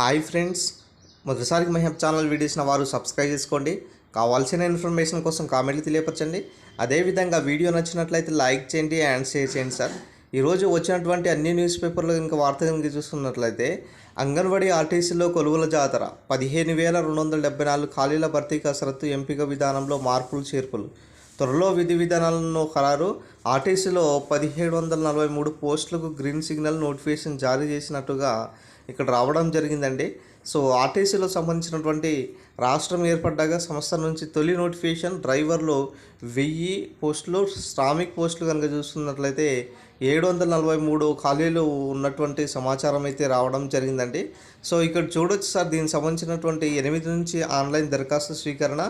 Hi friends. మొదటిసారికి మహబ్ channel వీడియోస్న వారు సబ్స్క్రైబ్ చేసుకోండి. కావాల్సిన ఇన్ఫర్మేషన్ కోసం కామెంట్లు తెలియపరచండి. అదేవిధంగా వీడియో నచ్చినట్లయితే లైక్ చేయండి అండ్ షేర్ చేయండి సార్. ఈరోజు వచ్చినటువంటి అన్ని న్యూస్ పేపర్లు ఇంకా వార్త కనుక చూసుకున్నట్లయితే అంగన్వాడీ ఆర్టీసీలో కొలువుల జాతర పదిహేను వేల రెండు వందల డెబ్బై నాలుగు ఖాళీల భర్తీ కసరత్తు ఎంపిక విధానంలో మార్పులు చేర్పులు. త్వరలో విధి విధానాలను ఖరారు. ఆర్టీసీలో పదిహేడు వందల నలభై మూడు పోస్టులకు గ్రీన్ సిగ్నల్ నోటిఫికేషన్ జారీ చేసినట్టుగా ఇక్కడ రావడం జరిగిందండి. సో ఆర్టీసీలో సంబంధించినటువంటి రాష్ట్రం ఏర్పడ్డాక సంస్థ నుంచి తొలి నోటిఫికేషన్ డ్రైవర్లు వెయ్యి పోస్టులు శ్రామిక్ పోస్టులు కనుక చూస్తున్నట్లయితే ఏడు వందల నలభై మూడు ఖాళీలు ఉన్నటువంటి సమాచారం అయితే రావడం జరిగిందండి. సో ఇక్కడ చూడొచ్చు సార్ దీనికి సంబంధించినటువంటి ఎనిమిది నుంచి ఆన్లైన్ దరఖాస్తు స్వీకరణ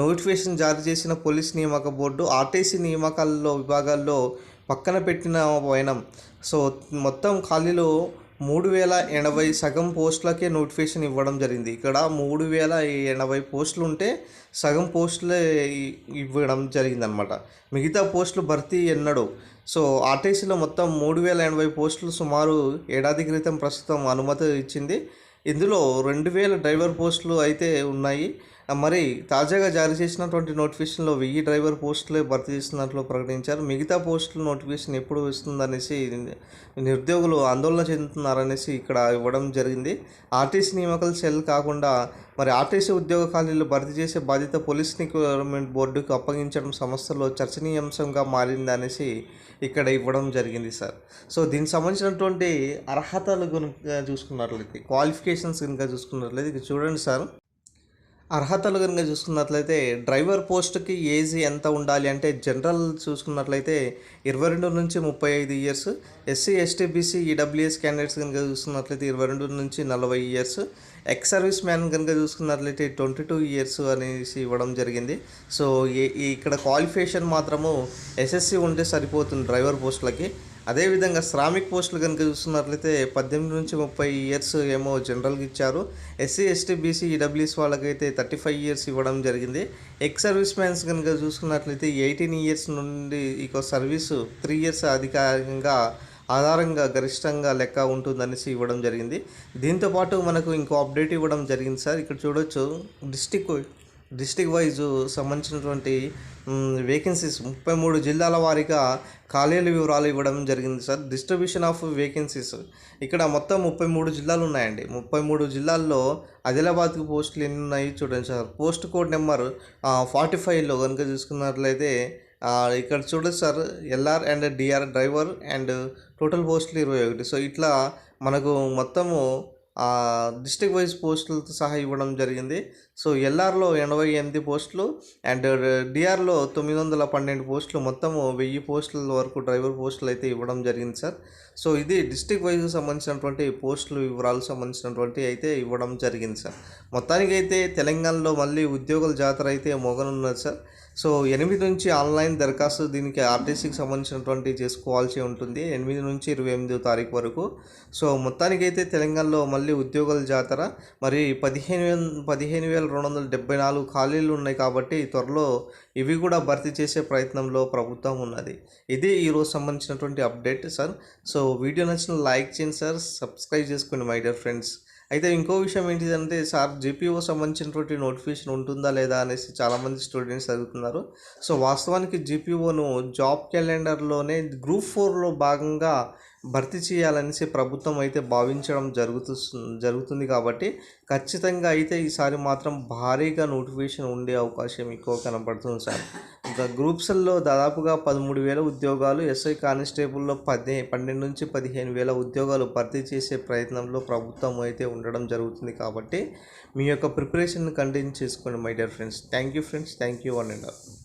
నోటిఫికేషన్ జారీ చేసిన పోలీస్ నియామక బోర్డు ఆర్టీసీ నియామకాల్లో విభాగాల్లో పక్కన పెట్టిన వైనం. సో మొత్తం ఖాళీలు మూడు వేల ఎనభై సగం పోస్టులకే నోటిఫికేషన్ ఇవ్వడం జరిగింది. ఇక్కడ మూడు వేల ఎనభై పోస్టులు ఉంటే సగం పోస్టులే ఇవ్వడం జరిగిందనమాట. మిగతా పోస్టులు భర్తీ ఎన్నడూ. సో ఆర్టీసీలో మొత్తం మూడు వేల ఎనభై పోస్టులు సుమారు ఏడాది క్రితం ప్రస్తుతం అనుమతి ఇచ్చింది. ఇందులో రెండు వేల డ్రైవర్ పోస్టులు అయితే ఉన్నాయి. మరి తాజాగా జారీ చేసినటువంటి నోటిఫికేషన్లో వెయ్యి డ్రైవర్ పోస్టులే భర్తీ చేస్తున్నట్లు ప్రకటించారు. మిగతా పోస్టుల నోటిఫికేషన్ ఎప్పుడు వస్తుందనేసి నిరుద్యోగులు ఆందోళన చెందుతున్నారనేసి ఇక్కడ ఇవ్వడం జరిగింది. ఆర్టీసీ నియామకాలు సెల్ కాకుండా మరి ఆర్టీసీ ఉద్యోగ ఖాళీలు భర్తీ చేసే బాధ్యత పోలీస్ రిక్రూట్మెంట్ బోర్డుకు అప్పగించడం సంస్థలో చర్చనీయాంశంగా మారింది అనేసి ఇక్కడ ఇవ్వడం జరిగింది సార్. సో దీనికి సంబంధించినటువంటి అర్హతలు కనుక చూసుకున్నట్లయితే క్వాలిఫికేషన్స్ కనుక చూసుకున్నట్లయితే ఇది చూడండి సార్. అర్హతలు కనుక చూసుకున్నట్లయితే డ్రైవర్ పోస్ట్కి ఏజ్ ఎంత ఉండాలి? అంటే జనరల్ చూసుకున్నట్లయితే ఇరవై రెండు నుంచి ముప్పై ఐదు years SC ST BC EWS candidates కనుక చూసుకున్నట్లయితే ఇరవై రెండు నుంచి నలభై ఇయర్స్ ఎక్స్ సర్వీస్ మ్యాన్ కనుక చూసుకున్నట్లయితే ట్వంటీ టూ ఇయర్స్ అనేసి ఇవ్వడం జరిగింది. సో ఇక్కడ క్వాలిఫికేషన్ మాత్రము ఎస్ఎస్సి ఉంటే సరిపోతుంది డ్రైవర్ పోస్టులకి. అదేవిధంగా శ్రామిక్ పోస్టులు కనుక చూస్తున్నట్లయితే పద్దెనిమిది నుంచి ముప్పై ఇయర్స్ ఏమో జనరల్గా ఇచ్చారు. ఎస్సీ ఎస్టీ బీసీ ఈడబ్ల్యూఎస్ వాళ్ళకైతే థర్టీ ఫైవ్ ఇయర్స్ ఇవ్వడం జరిగింది. ఎక్స్ సర్వీస్ మ్యాన్స్ కనుక చూసుకున్నట్లయితే ఎయిటీన్ ఇయర్స్ నుండి ఇక సర్వీసు త్రీ ఇయర్స్ అధికారికంగా ఆధారంగా గరిష్టంగా లెక్క ఉంటుందనేసి ఇవ్వడం జరిగింది. దీంతోపాటు మనకు ఇంకో అప్డేట్ ఇవ్వడం జరిగింది సార్. ఇక్కడ చూడొచ్చు డిస్టిక్ డిస్టిక్ వైజ్ సంబంధించినటువంటి వేకెన్సీస్ ముప్పై మూడు జిల్లాల వారీగా ఖాళీల వివరాలు ఇవ్వడం జరిగింది సార్. డిస్ట్రిబ్యూషన్ ఆఫ్ వేకెన్సీస్ ఇక్కడ మొత్తం ముప్పై మూడు జిల్లాలు ఉన్నాయండి. ముప్పై మూడు జిల్లాల్లో ఆదిలాబాద్కి పోస్టులు ఎన్ని ఉన్నాయి చూడండి sir. Post code number forty ఫైవ్లో కనుక చూసుకున్నట్లయితే ఇక్కడ చూడొచ్చు sir LR and DR driver and total పోస్టులు ఇరవై ఒకటి. సో ఇట్లా మనకు మొత్తము డిస్ట్రిక్ట్ వైజ్ పోస్టులతో సహా ఇవ్వడం జరిగింది. సో ఎల్ఆర్లో ఎనభై ఎనిమిది పోస్టులు అండ్ డిఆర్లో తొమ్మిది వందల పన్నెండు పోస్టులు. మొత్తము వెయ్యి పోస్టుల వరకు డ్రైవర్ పోస్టులు అయితే ఇవ్వడం జరిగింది సార్. సో ఇది డిస్ట్రిక్ట్ వైజ్ సంబంధించినటువంటి పోస్టులు వివరాలు సంబంధించినటువంటి అయితే ఇవ్వడం జరిగింది సార్. మొత్తానికి అయితే తెలంగాణలో మళ్ళీ ఉద్యోగుల జాతర అయితే మొగనున్నది సార్. సో ఎనిమిది నుంచి ఆన్లైన్ దరఖాస్తు దీనికి ఆర్టీసీకి సంబంధించినటువంటి చేసుకోవాల్సి ఉంటుంది. ఎనిమిది నుంచి ఇరవై ఎనిమిదో తారీఖు వరకు. సో మొత్తానికైతే తెలంగాణలో మళ్ళీ ఉద్యోగుల జాతర. మరి పదిహేను వేల పదిహేను వేల రెండు వందల డెబ్బై నాలుగు ఖాళీలు ఉన్నాయి కాబట్టి త్వరలో ఇవి కూడా భర్తీ చేసే ప్రయత్నంలో ప్రభుత్వం ఉన్నది. ఇది ఈరోజు సంబంధించినటువంటి అప్డేట్ సార్. సో వీడియో నచ్చిన లైక్ చేయండి సార్. సబ్స్క్రైబ్ చేసుకోండి మై డియర్ ఫ్రెండ్స్. అయితే ఇంకో విషయం ఏంటిదంటే సార్ జీపీఓ సంబంధించినటువంటి నోటిఫికేషన్ ఉంటుందా లేదా అనేసి చాలామంది స్టూడెంట్స్ అడుగుతున్నారు. సో వాస్తవానికి జీపీఓను జాబ్ క్యాలెండర్లోనే గ్రూప్ ఫోర్లో భాగంగా భర్తీ చేయాలనేసి ప్రభుత్వం అయితే భావించడం జరుగుతు జరుగుతుంది కాబట్టి ఖచ్చితంగా అయితే ఈసారి మాత్రం భారీగా నోటిఫికేషన్ ఉండే అవకాశం ఎక్కువ కనపడుతుంది సార్. గ్రూప్స్లో దాదాపుగా పదమూడు వేల ఉద్యోగాలు ఎస్ఐ కానిస్టేబుల్లో పదే పన్నెండు నుంచి పదిహేను వేల ఉద్యోగాలు భర్తీ చేసే ప్రయత్నంలో ప్రభుత్వం అయితే ఉండడం జరుగుతుంది కాబట్టి మీ యొక్క ప్రిపరేషన్ కంటిన్యూ చేసుకోండి my dear friends. Thank you friends. Thank you one and all.